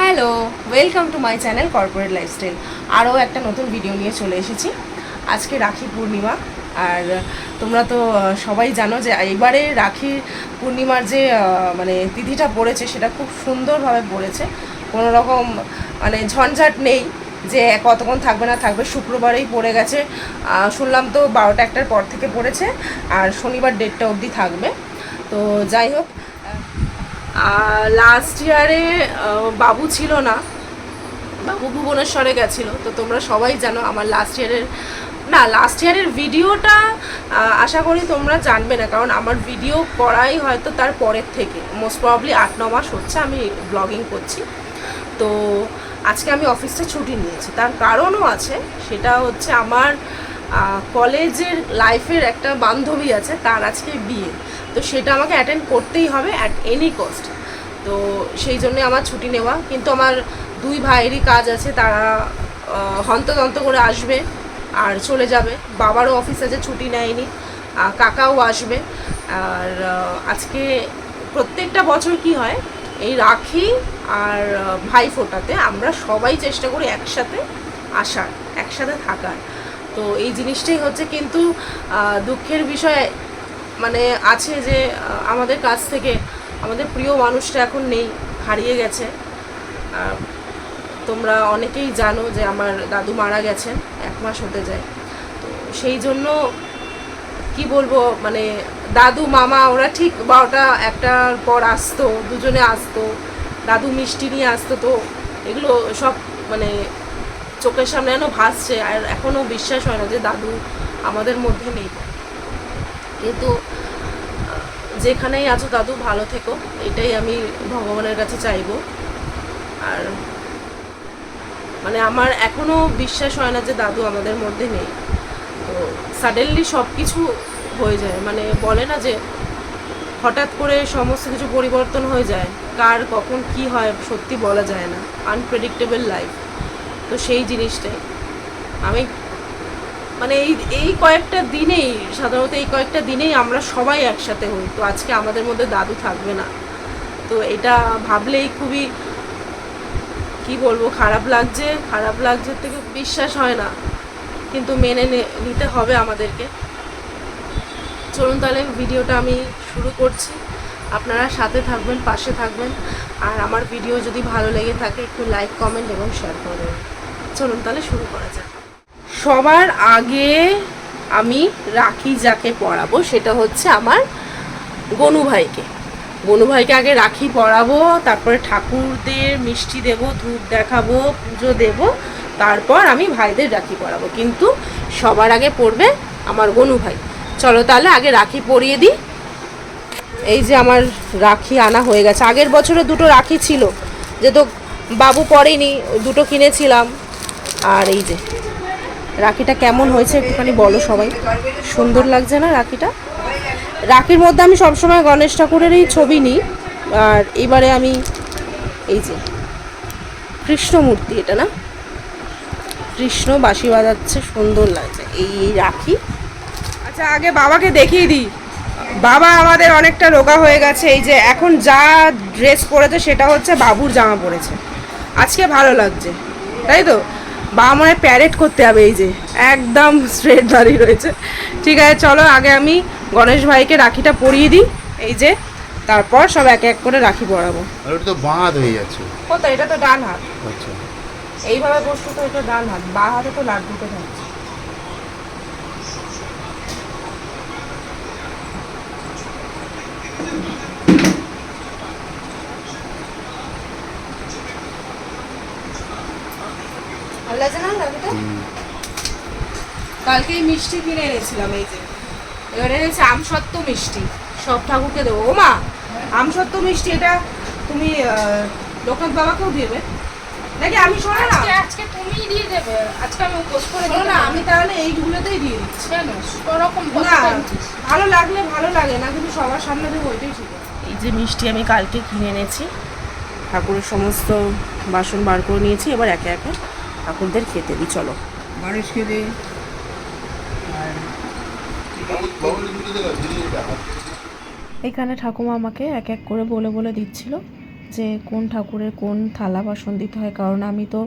Hello welcome to my channel corporate lifestyle আরও একটা নতুন ভিডিও নিয়ে চলে এসেছি। আজকে রাখি পূর্ণিমা, আর তোমরা তো সবাই জানো যে এবারে রাখি পূর্ণিমার যে মানে তিথিটা পড়েছে, সেটা খুব সুন্দরভাবে পড়েছে। কোনো রকম মানে ঝঞ্ঝাট নেই যে কতক্ষণ থাকবে না থাকবে, শুক্রবারেই পড়ে গেছে। শুনলাম তো বারোটা একটার পর থেকে পড়েছে, আর শনিবার ডেটটা অবধি থাকবে। তো যাই হোক লাস্ট ইয়ারে বাবু ছিল না। বাবু ভুবনেশ্বরে গেছিল। তো তোমরা সবাই জানো আমার লাস্ট ইয়ারের না লাস্ট ইয়ারের ভিডিওটা আশা করি তোমরা জানবে না। কারণ আমার ভিডিও করাই হয়তো তার পরের থেকে। মোস্ট প্রবলি আট, ন মাস হচ্ছে আমি ব্লগিং করছি। তো আজকে আমি অফিসটা ছুটি নিয়েছি। তার কারণও আছে, সেটা হচ্ছে আমার কলেজের লাইফের একটা বান্ধবী আছে, তার আজকে বিয়ে। তো সেটা আমাকে অ্যাটেন্ড করতেই হবে অ্যাট এনি কস্ট তো সেই জন্যে আমার ছুটি নেওয়া। কিন্তু আমার দুই ভাইয়েরই কাজ আছে, তারা হন্তদন্ত করে আসবে আর চলে যাবে। বাবারও অফিস আছে, ছুটি নেয়নি। কাকাও আসবে। আর আজকে প্রত্যেকটা বছর কি হয়, এই রাখি আর ভাই ফোটাতে আমরা সবাই চেষ্টা করি একসাথে আসার, একসাথে থাকার। তো এই জিনিসটাই হচ্ছে। কিন্তু দুঃখের বিষয় মানে আছে যে আমাদের কাছ থেকে আমাদের প্রিয় মানুষটা এখন নেই, হারিয়ে গেছে। তোমরা অনেকেই জানো যে আমার দাদু মারা গেছেন এক মাস হতে যায়। তো সেই জন্য কি বলব মানে দাদু, মামা, ওরা ঠিক বারোটা, একটার পর আসতো, দুজনে আসতো, দাদু মিষ্টি নিয়ে আসতো, তো এগুলো সব মানে চোখের সামনে যেন ভাসছে, আর এখনও বিশ্বাস হয় না যে দাদু আমাদের মধ্যে নেই। কিন্তু যেখানেই আছো দাদু, ভালো থেকো। এটাই আমি ভগবানের কাছে চাইব। আর মানে আমার এখনও বিশ্বাস হয় না যে দাদু আমাদের মধ্যে নেই। তো সাডেনলি সব কিছু হয়ে যায়। মানে বলে না যে হঠাৎ করে সমস্ত কিছু পরিবর্তন হয়ে যায়। কার কখন কি হয় সত্যি বলা যায় না। আনপ্রেডিক্টেবল লাইফ তো সেই জিনিসটাই। আমি মানে এই এই কয়েকটা দিনেই, সাধারণত এই কয়েকটা দিনেই আমরা সবাই একসাথে হই, তো আজকে আমাদের মধ্যে দাদু থাকবে না। তো এটা ভাবলেই খুবই, কি বলব, খারাপ লাগছে খারাপ লাগছে থেকে বিশ্বাস হয় না। কিন্তু মেনে নিতে হবে আমাদেরকে। চলুন তাহলে ভিডিওটা আমি শুরু করছি। আপনারা সাথে থাকবেন, পাশে থাকবেন। আর আমার ভিডিও যদি ভালো লেগে থাকে, একটু লাইক কমেন্ট এবং শেয়ার করে দেবেন। চলুন তাহলে শুরু করা যাক। সবার আগে আমি রাখি যাকে পড়াবো সেটা হচ্ছে আমার গনু ভাইকে। গনু ভাইকে আগে রাখি পরাবো, তারপরে ঠাকুরদের মিষ্টি দেব, ধূপ দেখাবো, পুজো দেব, তারপর আমি ভাইদের রাখি পরাবো। কিন্তু সবার আগে পড়বে আমার গনু ভাই। চলো তাহলে আগে রাখি পরিয়ে দিই। এই যে আমার রাখি আনা হয়ে গেছে। আগের বছরে দুটো রাখি ছিল যে তো বাবু পরেনি, দুটো কিনেছিলাম। আর এই যে রাখিটা কেমন হয়েছে একটুখানি বলো সবাই। সুন্দর লাগছে না রাখিটা? রাখির মধ্যে আমি সবসময় গণেশ ঠাকুরেরই ছবি নিই। আর এবারে আমি এই যে কৃষ্ণ মূর্তি এটা না? কৃষ্ণ বাঁশি বাজাচ্ছে, সুন্দর লাগছে। এই এই রাখি। আচ্ছা আগে বাবাকে দেখিয়ে দিই। বাবা আমাদের অনেকটা রোগা হয়ে গেছে। এই যে এখন যা ড্রেস পরেছে সেটা হচ্ছে বাবুর জামা পরেছে। আজকে ভালো লাগছে। তাই তো? বাবা মনে প্যারেড করতে হবে এই যে। একদম স্ট্রেট দাঁড়িয়ে রয়েছে। ঠিক আছে চলো আগে আমি গণেশ ভাইকে রাখিটা পরিয়ে দিই। এই যে তারপর সব এক এক করে রাখি পরাবো। আর ওটা তো হাত হয়ে যাচ্ছে। কোথায় এটা তো ডান হাত। আচ্ছা। এইভাবে বসতো তো এটা ডান হাত বা হাতে তো লাড্ডুতে থাকছে। ভালো লাগছে না লাড্ডুটা কালকেই মিষ্টি কিনে এনেছিলাম এই যে। এবারে এনেছি আমসত্ত্ব মিষ্টি। সব ঠাকুরকে দেবো। ও মা আমসত্ত্ব মিষ্টি এটা তুমি লোকনাথ বাবাকেও দেবে। নাকি আমি শোনো না? আজকে আজকে তুমিই দিয়ে দেবে। আজকে আমি উপোস করে দিতে না আমি তাহলে এইগুলোতেই দিয়ে দিচ্ছি। কেন? ওরকম না। ভালো লাগলে ভালো লাগে না কিন্তু সবার সামনে দেবো ওইটাই ঠিক। এই যে মিষ্টি আমি কালকে কিনে এনেছি ঠাকুরের সমস্ত বাসন বার করে নিয়েছি এবার একে একে ঠাকুরদের খেতে দিই চলো। গণেশকে দে আর এখানে ঠাকুমা আমাকে এক এক করে বলে বলে দিচ্ছিল যে কোন ঠাকুরের কোন থালা বাসন দিতে হয় কারণ আমি তো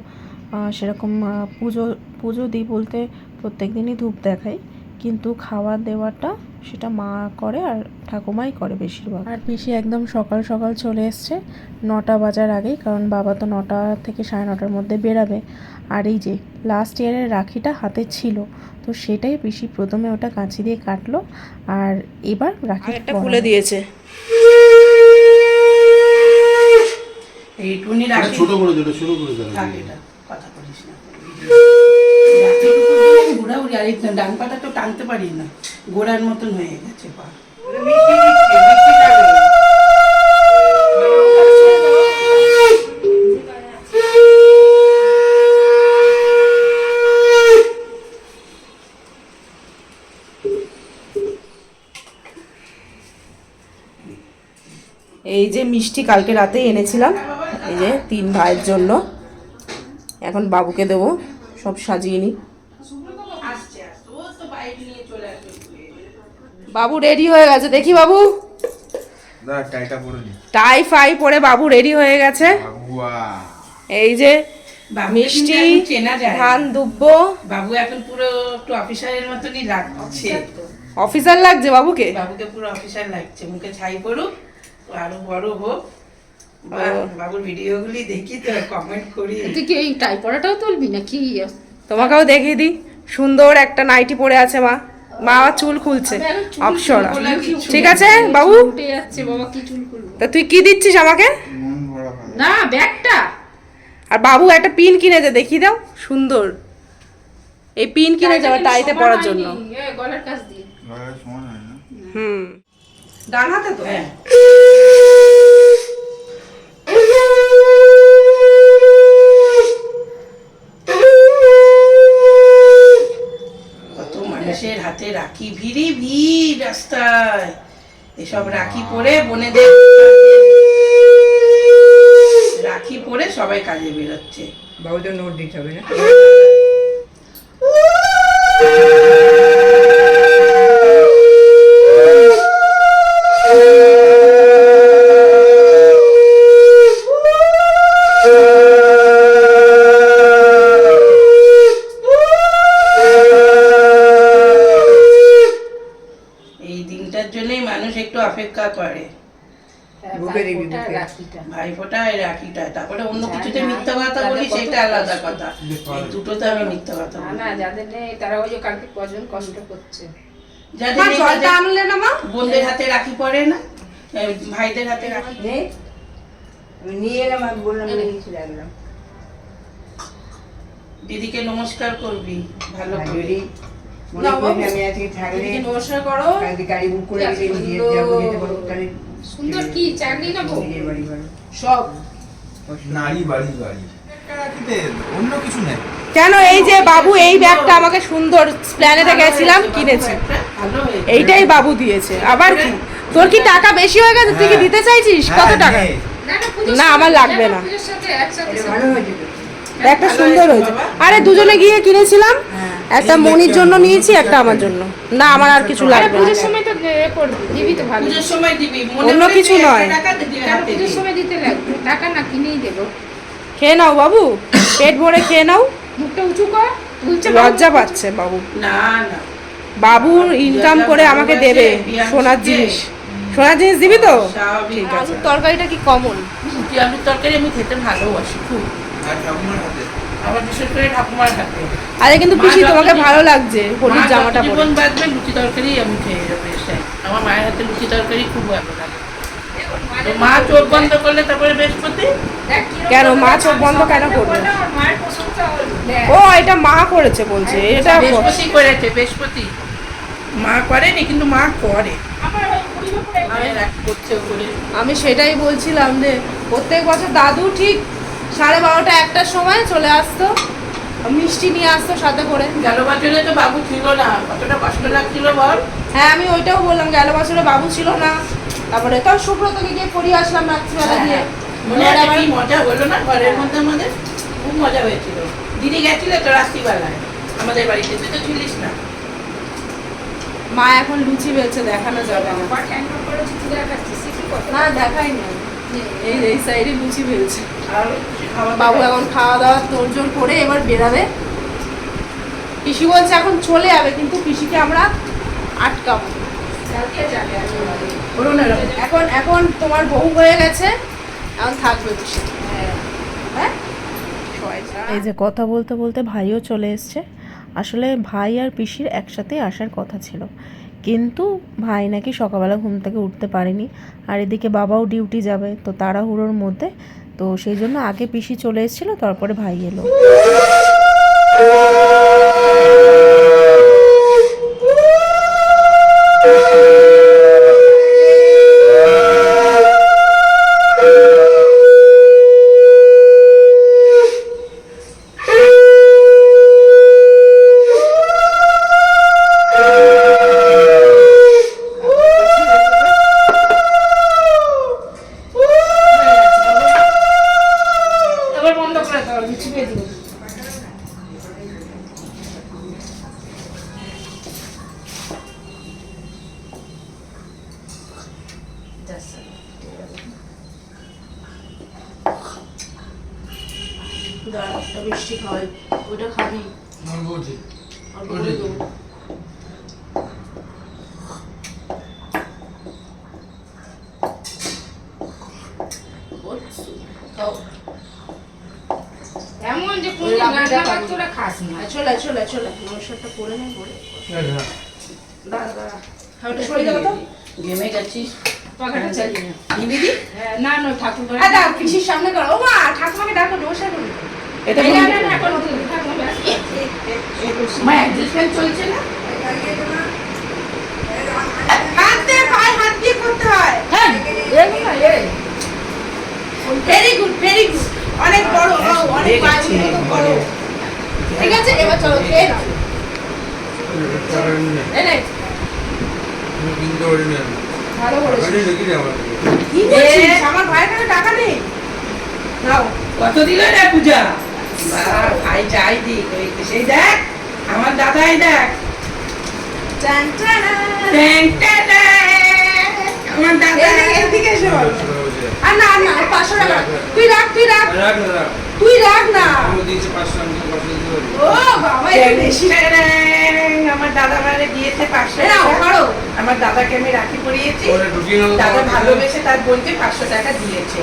সেরকম পুজো পুজো দিই বলতে প্রত্যেক দিনই ধূপ দেখাই। কিন্তু খাওয়া দেওয়াটা সেটা মা করে আর ঠাকুমাই করে বেশিরভাগ। আর পিসি একদম সকাল সকাল চলে এসছে নটা বাজার আগেই কারণ বাবা তো নটা থেকে সাড়ে নটার মধ্যে বেরাবে। আর এই যে লাস্ট ইয়ারের রাখিটা হাতে ছিল তো সেটাই পিসি প্রথমে ওটা কাঁচি দিয়ে কাটলো আর এবার রাখি খুলে দিয়েছে। এই টুনি রাখি ছোট করে ছোট করে কথা বলিস না। ঘোরাঘুরি, আর এই ডান পাটা তো টানতে পারি না। গোড়ার মতন হয়ে গেছে পা। এই যে মিষ্টি কালকে রাতে এনেছিলাম এই যে তিন ভাইয়ের জন্য। এখন বাবুকে দেবো সব সাজিয়ে নিই আসছে আসছে ও তো বাইক নিয়ে চলে আসবে বাবু রেডি হয়ে গেছে। দেখি বাবু। টাই ফাই পরে বাবু রেডি হয়ে গেছে। এই যে মিষ্টি চেনা যায়। ধান দুব্ব। বাবু এখন পুরো একটু অফিসারের মতনই লাগছে। অফিসার লাগছে বাবুকে? বাবুকে পুরো অফিসার লাগছে। মুখে ছাই পড়ুক আরও বড় হোক। বাবুর ভিডিওগুলি দেখি তো কমেন্ট করি। তুই কি ওই টাই পড়াটাও তুলবি না কি তোমাকেও দেখিয়ে দিই। সুন্দর একটা নাইটি পরে আছে মা। মা চুল খুলছে। অপসরা। ঠিক আছে বাবু? উঠে যাচ্ছে বাবা কি চুল করব তা তুই কি দিচ্ছিস আমাকে? না ব্যাগটা। আর বাবু একটা পিন কিনেছে দেখিয়ে দাও। সুন্দর। এই পিন কিনে আবার টাইতে পরার জন্য। এ, গলার কাছ দিয়ে। গলায় সমান হয় না। হুম। ডান হাতে তো হ্যাঁ কত মানুষের রাখি ভিড়ি ভিড় রাস্তায়। এসব রাখি পরে বোনেদের রাখি পরে সবাই কাজে বেরোচ্ছে। বাবু তো নোট দিতে হবে না? বুকে দিবি, ভাইফোঁটার বুকে। রাখিটা। আর রাখিটা। তারপরে অন্য কিছুতে মিথ্যা কথা বলি সেটা আলাদা কথা। এই দুটোতে আমি মিথ্যা কথা না বলি। না যাদের নেই তারা ওই যে কালকে কজন কষ্ট করছে। যাদের জলটা আনলে না মা? বোনদের হাতে রাখি পড়ে না? ভাইদের হাতে রাখি। আমি নিয়ে এলাম আমি বললাম রাখলাম দিদিকে নমস্কার করবি ভালো আর করে। আমি আজকে থাকলে নমস্কার করো। গাড়ি বুক করে দিয়ে। যাব যেতে পারব সুন্দর কি? চাকরি না বউ? সব। নারী বাড়ি বাড়ি। অন্য কিছু নেই। কেন এই যে বাবু এই ব্যাগটা আমাকে সুন্দর প্ল্যানেটে গেছিলাম কিনেছি। এইটাই বাবু দিয়েছে। আবার কি? তোর কি টাকা বেশি হয়ে গেছে? তুই কি দিতে চাইছিস? কত টাকা? না আমার লাগবে না। একটা সুন্দর হয়েছে আরে দুজনে গিয়ে কিনেছিলাম? একটা মনির জন্য নিয়েছি একটা আমার জন্য। না আমার আর কিছু লাগবে না। এ করবি? দিবি তো ভালো। পুজোর সময় দিবি অন্য কিছু নয়। পুজোর সময় দিতে লাগবে? টাকা না কিনেই দেবো। খেয়ে নাও বাবু পেট ভরে খেয়ে নাও। মুখটা উঁচু কর লজ্জা পাচ্ছে বাবু। না না। বাবু ইনকাম করে আমাকে দেবে সোনার জিনিস। সোনার জিনিস দিবি তো? স্বাভাবিক। আছে। তরকারিটা কি কমন আলুর তরকারি আমি খেতে ভালোবাসি খুব। আবার বিশেষ করে ঠাকুমার হাতে। আরে কিন্তু পিসি তোমাকে ভালো লাগছে হলুদ জামাটা পরে। জীবন বাঁচবে লুচি তরকারি আমি খেয়ে যাব এসে। আমার মায়ের হাতে লুচি তরকারি খুব ভালো লাগে। মা চোখ বন্ধ করলে তারপরে বৃহস্পতি? কেন? মা চোখ বন্ধ কেন করবে? ও এটা মা করেছে বলছে এটা বৃহস্পতি করেছে বৃহস্পতি। মা করেনি কিন্তু মা করে। আমি সেটাই বলছিলাম যে প্রত্যেক বছর দাদু ঠিক সাড়ে বারোটা একটার সময় চলে আসতো মিষ্টি নিয়ে আসতো সাথে করে। গেল বছরে তো বাবু ছিল না কতটা কষ্ট লাগছিল বল? হ্যাঁ আমি ওইটাও বললাম গেল বছরে বাবু ছিল না। তারপরে তো সুব্রতকে গিয়ে পড়িয়ে আসলাম রাত্রিবেলা দিয়ে মনে আছে কি মজা হলো না ঘরের মধ্যে আমাদের? খুব মজা হয়েছিল। দিদি গেছিল তো রাত্রিবেলায় আমাদের বাড়িতে তুই তো ছিলিস না। মা এখন লুচি বেলছে দেখানো যাবে না। না দেখাই না এই এই সাইডে লুচি ফেলছে আর বাবু এখন খাওয়া দাওয়া তোড়জোড় করে এবার বেরাবে। পিসি বলছে এখন চলে যাবে, কিন্তু পিসিকে আমরা আটকাবো। এখন এখন তোমার বউ হয়ে গেছে, এখন থাকবে পিসি। হ্যাঁ? এই যে কথা বলতে বলতে ভাইও চলে এসছে। আসলে ভাই আর পিসির একসাথেই আসার কথা ছিল। কিন্তু ভাই নাকি সকালবেলা ঘুম থেকে উঠতে পারেনি। আর এদিকে বাবাও ডিউটি যাবে, তো তাড়াহুড়োর মধ্যে তো সেই জন্য আগে পিসি চলে এসেছিল তারপরে ভাই এলো। এবার দাঁড়া, একটা মিষ্টি খাওয়াই ওইটা খাবি। আর বলে দেবো এমন যে কোন রান্না ভাত তোরা খাস না। চলে চলে চলে। নমস্কারটা করে নে করে। দাঁড়া দাঁড়া। ওটা সরিয়ে দেবো তো? ঘেমে গেছিস পাখাটা চালিয়ে না নিবি দি? না না ঠাকুর। হ্যাঁ পিসির সামনে করো ও মা ঠাকুমাকে ডাকো নমস্কার করো। এটা না, না, না, মা অ্যাডজাস্টমেন্ট চলছে না? হয়। এগুলো, এই। ভেরি গুড ভেরি গুড অনেক বড় অনেক পায়ের গেছে, মতো বড়। ঠিক আছে এবার চলো খেয়ে নাও। ভালো করেছিস। কি বলছিস? আমার ভাইয়ের কাছে টাকা নেই। নাও। কত দিল রে পূজা? ভাই যাই দিক সেই দেখ আমার দাদাই দেখ। আমার দাদা। এদিকে এদিকে আর না না পাঁচশো টাকা তুই রাখ তুই রাখ। তুই রাখ না। ও বাবা আমার দাদা দিয়েছে পাঁচশো দাদাকে আমি রাখি পরিয়েছি। দাদা ভালোবেসে তার বোনকে পাঁচশো টাকা দিয়েছে।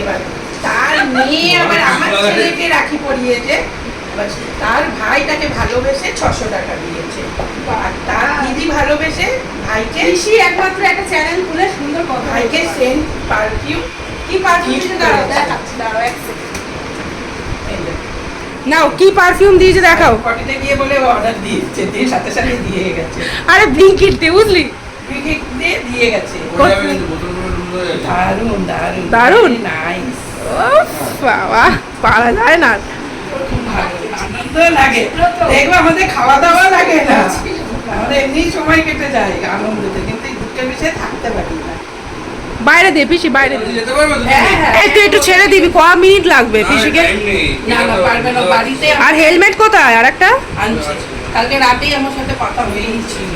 এবার তার মেয়ে আবার আমার ছেলেকে রাখি পরিয়েছে। তার ভাই তাকে ভালোবেসে ছশো টাকা দিয়েছে। আর তার দিদি ভালোবেসে ভাইকে একমাত্র একটা চ্যানেল খুলে সুন্দর কথা ভাইকে সেন্ট পারফিউম কি পারফিউম? gift দাঁড়াও দেখাচ্ছি দাঁড়াও এক নাও কি পারফিউম দিয়েছে দেখাও। কটিতে গিয়ে বলে অর্ডার দিয়েছে দিয়ে সাথে সাথে দিয়ে গেছে। আরে ব্লিঙ্কিট দিয়ে বুঝলি? Cricket দিয়ে দিয়ে গেছে। দারুণ দারুণ। দারুণ? নাইস ও বাবা পারা যায় না। আনন্দ লাগে। দেখব আমাদের খাওয়া দাওয়া লাগে না। আমাদের এমনি সময় কেটে যায় আনন্দতে কিন্তু বিষয়ে থাকতে পারি না। বাইরে দে পিসি বাইরে দে। এই তুই একটু ছেড়ে দিবি ক মিনিট লাগবে পিসিকে? না না পারবে না বাড়িতে আর হেলমেট কোথায়? আর একটা? কালকে রাতেই আমার সাথে কথা হয়েই ছিল।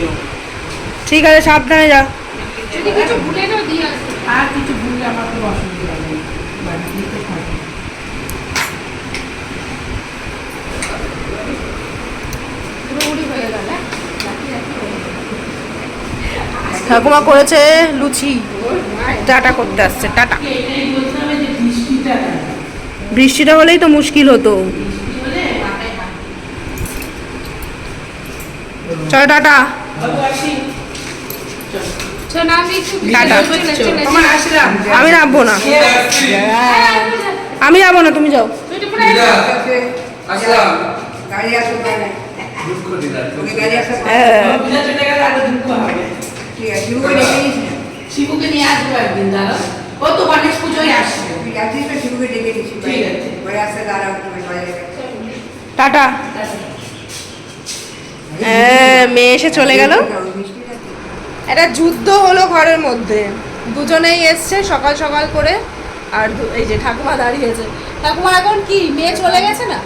ঠিক আছে সাবধানে যা। যদি কিছু ভুলে যাও দিয়ে আর কিছু ভুললে আমার কোনো অসুবিধা নেই বাড়িতে থাকবে পুরোপুরি হয়ে গেল হ্যাঁ? ঠাকুমা করেছে লুচি। টাটা করতে আসছে টাটা। বৃষ্টিটা হলেই তো মুশকিল হতো। চলো টাটা। আমি নামবো না। আমি যাব না তুমি যাও। শিবুকে নিয়ে আসব একদিন দাঁড়া। ও তো গণেশ পুজোয় না ডেকে ঠিক আছে। পরে আসতে দাঁড়াও টাটা। হ্যাঁ, মেয়ে এসে চলে গেল। একটা যুদ্ধ হলো ঘরের মধ্যে। দুজনেই এসছে সকাল সকাল করে। আর এই যে ঠাকুমা দাঁড়িয়েছে। ঠাকুমা এখন কি? মেয়ে চলে গেছে না?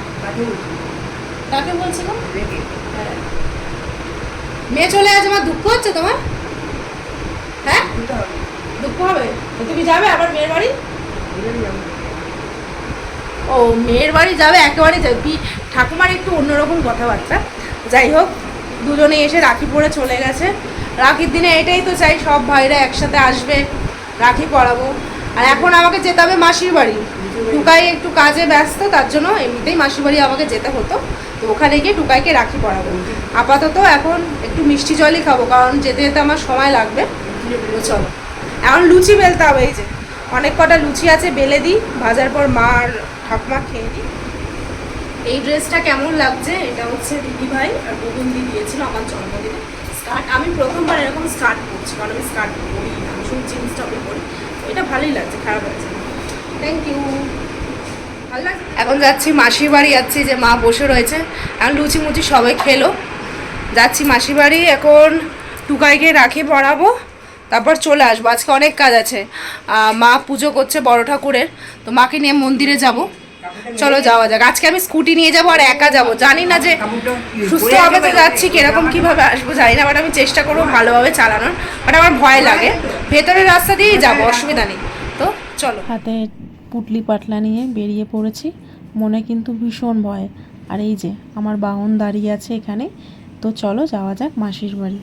কাকে মেয়ে চলে গেছে আমার দুঃখ হচ্ছে তোমার? হ্যাঁ? দুঃখ হবে? তুমি যাবে আবার মেয়ের বাড়ি? ও, মেয়ের বাড়ি যাবে একেবারে ঠাকুমার একটু অন্যরকম কথাবার্তা। যাই হোক, দুজনে এসে রাখি পরে চলে গেছে। রাখির দিনে এটাই তো চাই, সব ভাইরা একসাথে আসবে, রাখি পরাবো। আর এখন আমাকে যেতে হবে মাসির বাড়ি। টুকাই একটু কাজে ব্যস্ত, তার জন্য এমনিতেই মাসির বাড়ি আমাকে যেতে হতো। তো ওখানে গিয়ে টুকাইকে রাখি পরাবো। আপাতত এখন একটু মিষ্টি জলই খাব, কারণ যেতে যেতে আমার সময় লাগবে। চলো। এখন লুচি বেলতে হবে, এই যে। অনেক কটা লুচি আছে, বেলে দিই, ভাজার পর মা আর ঠাকুমা খেয়ে দিই এই ড্রেসটা কেমন লাগছে, এটা হচ্ছে দিদি ভাই আর গোবিন্দি দিয়েছিল আমার জন্মদিনে। স্কার্ট, আমি প্রথমবার এরকম স্কার্ট পরছি, কারণ আমি স্কার্ট পরি আমি শুধু জিন্স টপে পরি। এটা ভালোই লাগছে, খারাপ লাগছে থ্যাংক ইউ এখন যাচ্ছি, মাসির বাড়ি যাচ্ছি, যে মা বসে রয়েছে। এখন লুচি মুচি সবাই খেলো। যাচ্ছি মাসির বাড়ি, এখন টুকাইকে রাখি পরাবো তারপর চলে আসব। আজকে অনেক কাজ আছে। মা পুজো করছে বড় ঠাকুরের, তো মাকে নিয়ে মন্দিরে যাব। চলো যাওয়া যাক। আজকে আমি স্কুটি নিয়ে যাব আর একা যাব। জানি না যে সুস্থ হবে তো যাচ্ছি, কীরকম, কীভাবে আসব জানি না বাট আমি চেষ্টা করব ভালোভাবে চালানোর। বাট আমার ভয় লাগে। ভেতরের রাস্তা দিয়েই যাব, অসুবিধা নেই। তো চলো। হাতে পুটলি পাটলা নিয়ে বেরিয়ে পড়েছি। মনে কিন্তু ভীষণ ভয়। আর এই যে আমার বাহন দাঁড়িয়ে আছে এখানে। তো চলো যাওয়া যাক মাসির বাড়ি।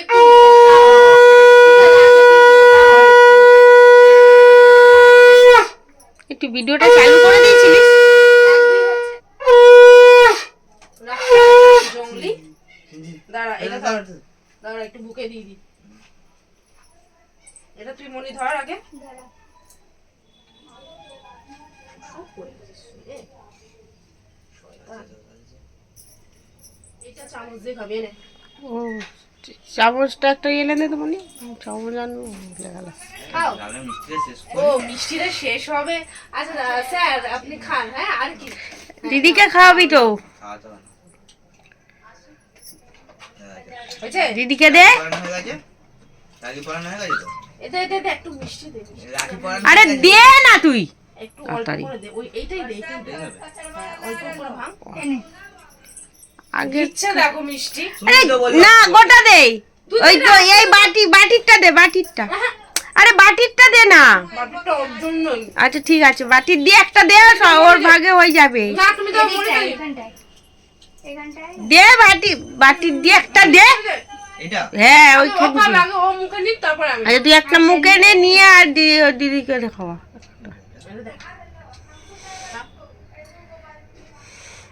একটু একটু ভিডিওটা চালু করে দিয়েছিলিস জঙ্গলি দাঁড়া এটা ধর দাঁড়া একটু বুকে দিয়ে দি এটা তুই মনি ধর আগে সব পড়ে গেছিস রে। শয়তান। এটা চামচ দিয়ে খাবি এনে ও চামচটা একটা এলে দে চামচ আনব ভুলে গেল ও মিষ্টিটা শেষ হবে। আচ্ছা স্যার আপনি খান হ্যাঁ আর কি? দিদিকে খাওয়াবি তো। দিদিকে দে। আরে দে না তুই। একটু অল্প করে দে ওই এইটাই দে এইটাই দে। অল্প করে ভাঙ। আগে দেখো মিষ্টি। আরে না গোটা দে। ওই তো এই বাটি বাটিরটা দে বাটিরটা। আরে বাটিরটা দে না। আচ্ছা ঠিক আছে বাটির দিয়ে একটা দে ওর ভাগে হয়ে যাবে। না তুমি তো করি দে বাটি বাটির দিয়ে একটা দে। হ্যাঁ ও ওইখানে খাবে দে। আগে ও মুখে নিক তারপরে আমি আচ্ছা তুই একটা মুখে নে নিয়ে আর দিদিকে দে খাওয়া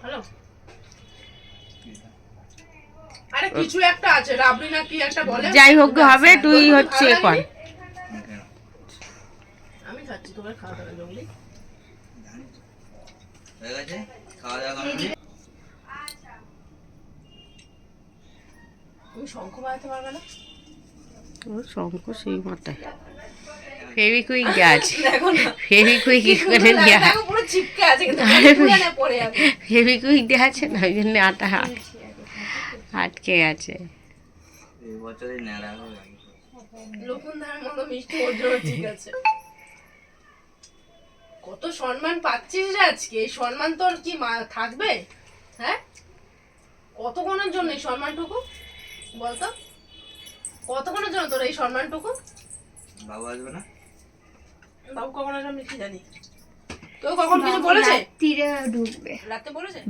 হ্যালো? আরে কিছু একটা আছে রাবড়ি না কি একটা বলে? যাই হোক হবে তুই হচ্ছে কর। আমি খাচ্ছি তোমার খাওয়া দাওয়া জঙ্গলি হয়ে গেছে? খাওয়া দাওয়া কমপ্লিট তুমি শঙ্খ বাজাতে পারবে না? ও শঙ্খ সেই মাথায়। ফেভিকুইক দেওয়া ফেভিকুইক কি করে ফেভিকুইক দেওয়া আছে না ওই জন্য আটা হাত। আটকে গেছে এই বছরে ন্যাড়া হয়ে গেছে। লকুনদার মতো মিষ্টি ওর জন্য ঠিক আছে। কত সম্মান পাচ্ছিস রে আজকে? এই সম্মান তোর কি মা- থাকবে? হ্যাঁ? কতক্ষণের জন্য এই সম্মানটুকু? বলতো? কতক্ষণের জন্য তোর এই সম্মানটুকু? বাবু আসবে না? বাবু কখন আসবে আমি কি জানি।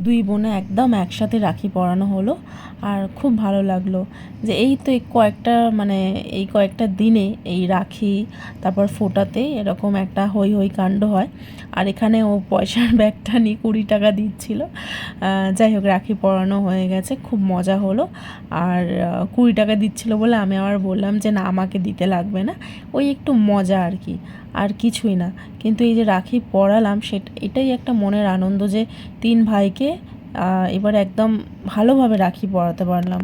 দুই বোনে একদম একসাথে রাখি পরানো হলো আর খুব ভালো লাগল যে এই তো এই কয়েকটা মানে এই কয়েকটা দিনে এই রাখি তারপর ফোটাতে এরকম একটা হই হই কাণ্ড হয়। আর এখানে ও পয়সার ব্যাগটা নিয়ে কুড়ি টাকা দিচ্ছিল। যাই হোক রাখি পরানো হয়ে গেছে খুব মজা হলো। আর কুড়ি টাকা দিচ্ছিল বলে আমি আবার বললাম যে না আমাকে দিতে লাগবে না। ওই একটু মজা আর কি। আর কিছুই না। কিন্তু এই যে রাখি পরালাম, সেটা, এটাই একটা মনের আনন্দ যে তিন ভাইকে এবার একদম ভালোভাবে রাখি পরাতে পারলাম।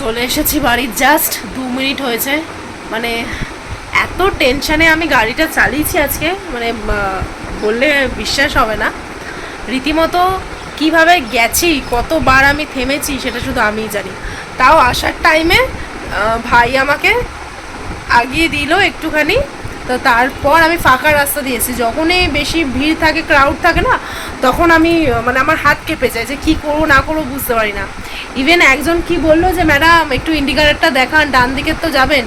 চলে এসেছি বাড়ির জাস্ট দু মিনিট হয়েছে। মানে এত টেনশানে আমি গাড়িটা চালিয়েছি আজকে মানে বললে বিশ্বাস হবে না। রীতিমতো কীভাবে গেছি, কতবার আমি থেমেছি, সেটা শুধু আমিই জানি। তাও আসার টাইমে ভাই আমাকে আগিয়ে দিল একটুখানি। তো তারপর আমি ফাঁকা রাস্তা দিয়েছি। যখনই বেশি ভিড় থাকে ক্রাউড থাকে না, তখন আমি মানে আমার হাত কেঁপে যায় যে কি করব, না করব বুঝতে পারি না। ইভেন একজন কি বলল যে, ম্যাডাম, একটু ইন্ডিকেটারটা দেখান ডান দিকে তো যাবেন।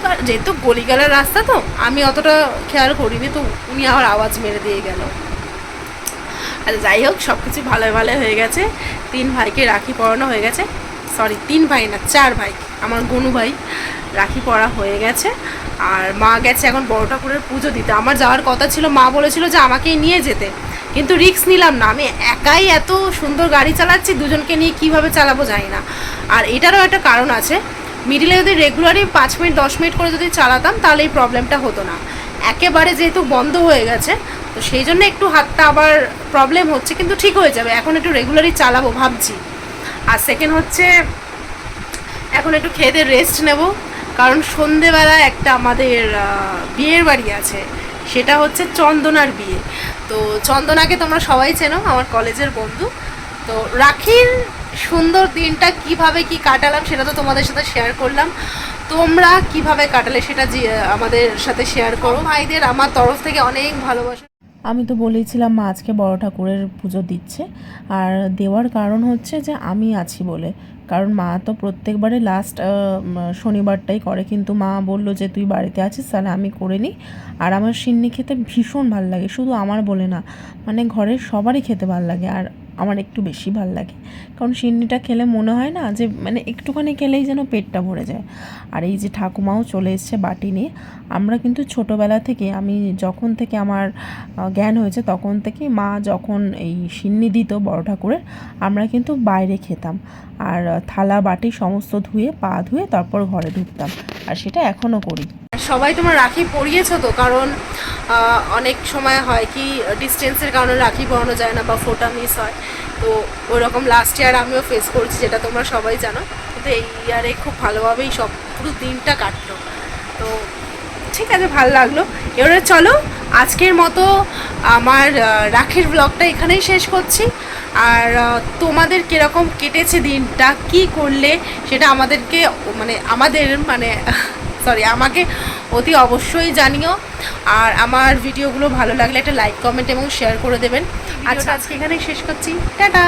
তো যেহেতু গলিগালার রাস্তা তো, আমি অতটা খেয়াল করিনি, তো উনি আমার আওয়াজ মেরে দিয়ে গেল। আর যাই হোক সব কিছু ভালো ভালো হয়ে গেছে। তিন ভাইকে রাখি পরানো হয়ে গেছে। সরি তিন ভাই না, চার ভাই। আমার গনু ভাই রাখি পরা হয়ে গেছে। আর মা গেছে এখন বড় ঠাকুরের পুজো দিতে। আমার যাওয়ার কথা ছিল, মা বলেছিল যে আমাকেই নিয়ে যেতে। কিন্তু রিক্স নিলাম না। আমি একাই এত সুন্দর গাড়ি চালাচ্ছি, দুজনকে নিয়ে কীভাবে চালাবো জানি না। আর এটারও একটা কারণ আছে মিডিলে যদি রেগুলারই পাঁচ মিনিট, দশ মিনিট করে যদি চালাতাম, তাহলে এই প্রবলেমটা হতো না। একেবারে যেহেতু বন্ধ হয়ে গেছে, তো সেই জন্য একটু হাতটা আবার প্রবলেম হচ্ছে, কিন্তু ঠিক হয়ে যাবে। এখন একটু রেগুলারই চালাবো ভাবছি। আর সেকেন্ড হচ্ছে, এখন একটু খেয়ে রেস্ট নেব। কারণ সন্ধেবেলা একটা আমাদের বিয়ের বাড়ি আছে, সেটা হচ্ছে চন্দনার বিয়ে। তো চন্দনাকে তোমরা সবাই চেনো, আমার কলেজের বন্ধু। তো রাখির সুন্দর দিনটা কীভাবে কি কাটালাম সেটা তো তোমাদের সাথে শেয়ার করলাম। তোমরা কীভাবে কাটালে সেটা আমাদের সাথে শেয়ার করো। ভাইদের আমার তরফ থেকে অনেক ভালোবাসা। আমি তো বলেইছিলাম মা আজকে বড় ঠাকুরের পুজো দিচ্ছে। আর দেওয়ার কারণ হচ্ছে যে আমি আছি বলে। কারণ মা তো প্রত্যেকবারে লাস্ট শনিবারটাই করে। কিন্তু মা বলল যে, তুই বাড়িতে আছিস, তাহলে আমি করে নিই। আর আমার সিন্নি খেতে ভীষণ ভালো লাগে। শুধু আমার বলে না মানে ঘরের সবারই খেতে ভালো লাগে। আর আমার একটু বেশি ভালো লাগে। কারণ সিন্নিটা খেলে মনে হয় না যে মানে একটুখানি খেলেই যেন পেটটা ভরে যায়। আর এই যে ঠাকুমাও চলে এসছে বাটি নিয়ে, আমরা কিন্তু ছোটোবেলা থেকে, আমি যখন থেকে আমার জ্ঞান হয়েছে তখন থেকে মা যখন এই সিন্নি দিত বড় ঠাকুরের, আমরা কিন্তু বাইরে খেতাম। আর থালা, বাটি সমস্ত ধুয়ে, পা ধুয়ে তারপর ঘরে ঢুকতাম। আর সেটা এখনও করি। সবাই তোমার রাখি পরিয়েছো তো? কারণ অনেক সময় হয় কি ডিস্টেন্সের কারণে রাখি পরানো যায় না বা ফোটা মিস হয়। তো ওই রকম লাস্ট ইয়ার আমিও ফেস করছি, যেটা তোমরা সবাই জানো। কিন্তু এই ইয়ারে খুব ভালোভাবেই সব, পুরো দিনটা কাটলো। তো ঠিক আছে, ভালো লাগল। এবারে চলো, আজকের মতো আমার রাখির ব্লগটা এখানেই শেষ করছি। আর তোমাদের কীরকম কেটেছে দিনটা, কি করলে, সেটা আমাদেরকে মানে আমাদের মানে সরি আমাকে অতি অবশ্যই জানিও। আর আমার ভিডিওগুলো ভালো লাগলে একটা লাইক কমেন্ট এবং শেয়ার করে দেবেন। আচ্ছা। আজকে এখানেই শেষ করছি। টাটা!